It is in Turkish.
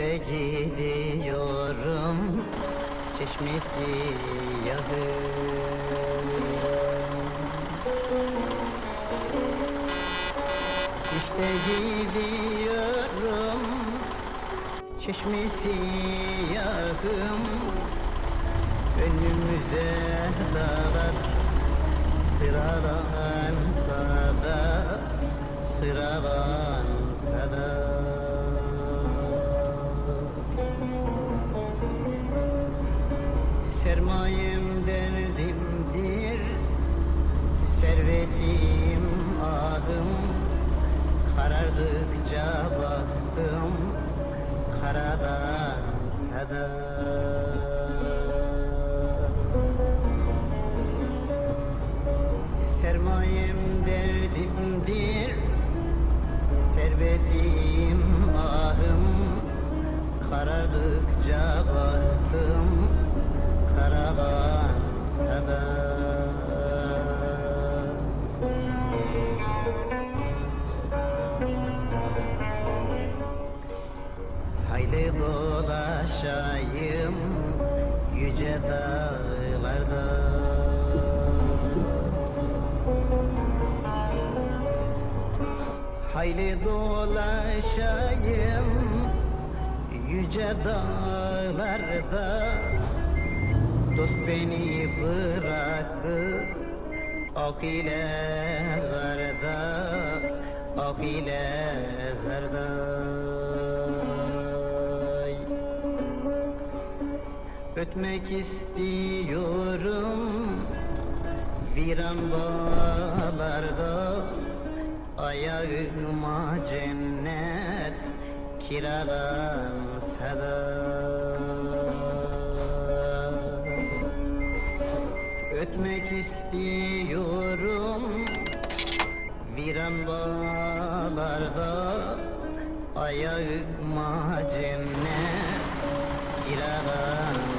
İşte gidiyorum çeşmesi İşte gidiyorum çeşmesi yakım Önümüze dağlar sıradan sada Sıradan sada Sermayem derdimdir Servetim adım Karardıkça baktım Karadan sada. Sermayem derdimdir Servetim ahım. Karardıkça baktım dağlarda Haydi dolaşayım yüce dağlarda. Dost beni bıraktı Ok ile zarda Ok ile zarda Ötmek istiyorum. Viran bağlarda Ayağıma cennet Kiralansa da Ötmek istiyorum. Viran bağlarda Ayağıma cennet Kiralansa